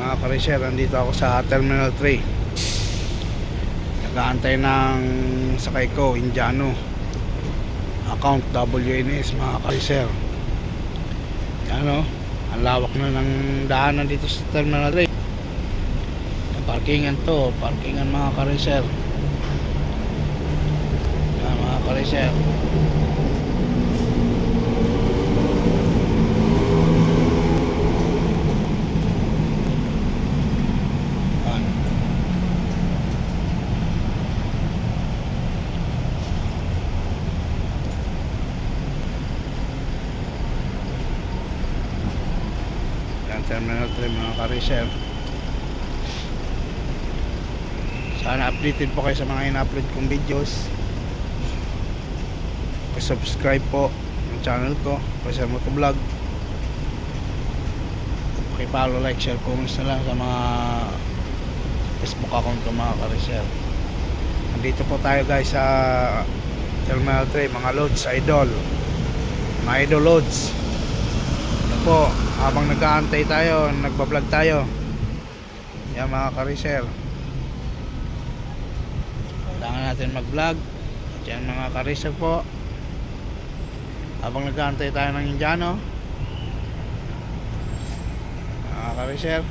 Mga karisher, nandito ako sa Terminal 3. Nagaantay ng sakay ko, Indiano. Account WNS, mga karisher. Ano, ang lawak na ng daanan dito sa Terminal 3. Ang parkingan to, parkingan mga karisher. Yan, mga karisher. Yan. Yan, Terminal 3 mga karisher. Sana updated po kayo sa mga in-upload kong videos. subscribe po yung channel ko, Pasir Motovlog. Pakipollow, like, share, comments na lang sa mga Facebook account ko mga karisher. Nandito po tayo guys sa Terminal 3, mga loads, idol. Mga idol loads. Yan po, habang nag-aantay tayo, nagbablog tayo. Yan mga karisher. Kailangan natin mag-vlog. Yan mga karisher po. Habang nag-aantay tayo ng Indiano. Mga karisher.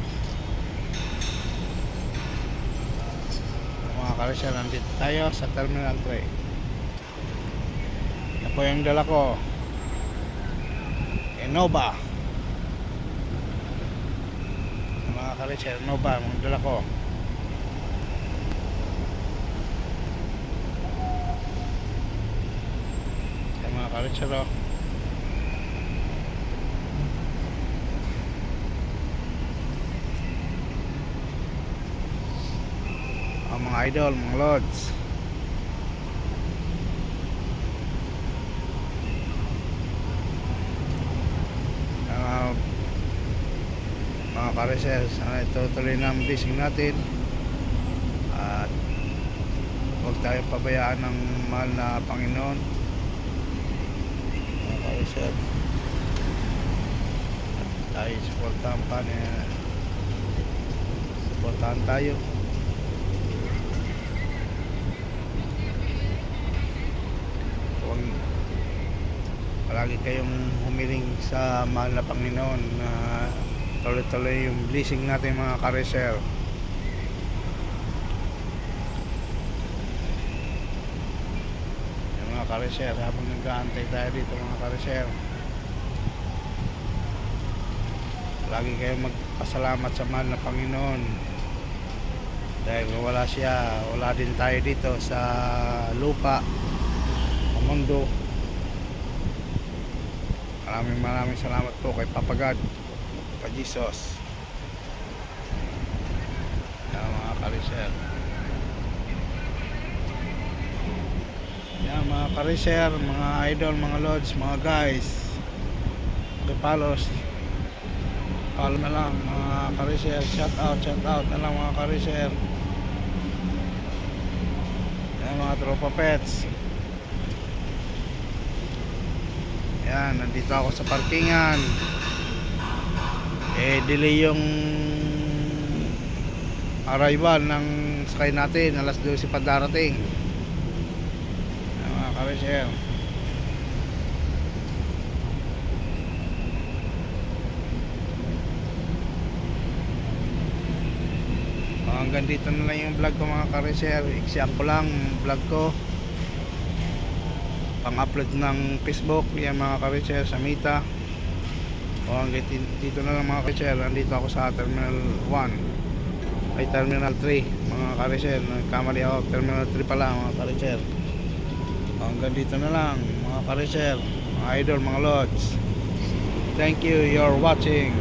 Mga karisher, nandito tayo sa Terminal 3. Yan po yung dala ko. Innova. Mga karisher, Innova, mga dala ko. Yan mga karisher, oh. ang mga idol, mga lords. Uh, mga kareser, sana itutuloy na ang bising natin. At huwag tayo pabayaan ng mahal na Panginoon. Mga kareser. Tayo supportahan pa niya. Supportahan tayo. huwag palagi kayong humiling sa mahal na Panginoon na tuloy-tuloy yung blessing natin mga kareser. Yung mga kareser habang nag-aantay tayo dito mga kareser lagi kayong magpasalamat sa mahal na Panginoon. Dahil wala siya wala din tayo dito sa lupa sa mundo. Maraming maraming salamat po kay Papa God pa Jesus. Yan mga karisher yan mga karisher mga idol, mga lords, mga guys. Palos. Follow na lang mga karisher shout out, shout out na lang mga karisher yan mga tropa pets. Yan, nandito ako sa parkingan. Eh, delay yung arrival ng sakay natin. Alas 12 pa darating. Mga karisher. Oh, hanggang dito na lang yung vlog ko mga karisher. Iksiyan ko lang vlog ko pang-upload ng Facebook yan mga ka-reacher sa Mita o hanggang dito na lang mga ka-reacher andito ako sa Terminal 1 ay Terminal 3 mga ka-reacher nagkamali ako. Terminal 3 pala mga o hanggang dito na lang mga ka-reacher mga idol mga lods thank you. You're watching